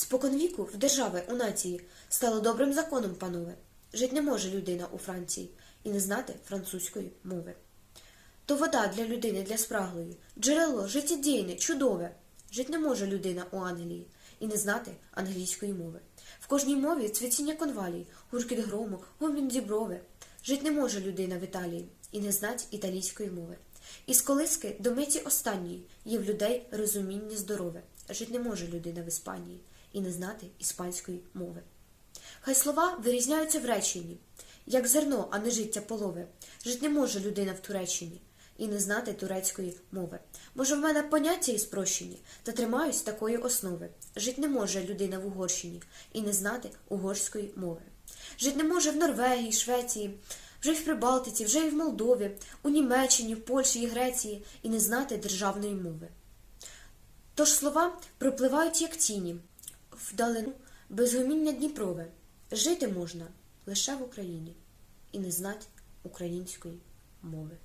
Споконвіку в держави у нації стало добрим законом, панове. Жить не може людина у Франції і не знати французької мови. То вода для людини для спраглої, джерело життєдійне, чудове. Жить не може людина у Англії і не знати англійської мови. В кожній мові цвітіння конвалій, гуркіт грому, гомін діброви. Жить не може людина в Італії і не знать італійської мови. Із колиски до миті останньої є в людей розуміння здорове. Жить не може людина в Іспанії і не знати іспанської мови. Хай слова вирізняються в реченні, як зерно, а не життя полове. Жить не може людина в Туреччині і не знати турецької мови. Може, в мене поняття і спрощені, та тримаюсь такої основи. Жить не може людина в Угорщині і не знати угорської мови. Жить не може в Норвегії, Швеції, вже й в Прибалтиці, вже й в Молдові, у Німеччині, в Польщі і Греції і не знати державної мови. Тож слова пропливають як тіні, вдалину безгоміння Дніпрове. Жити можна лише в Україні і не знать української мови.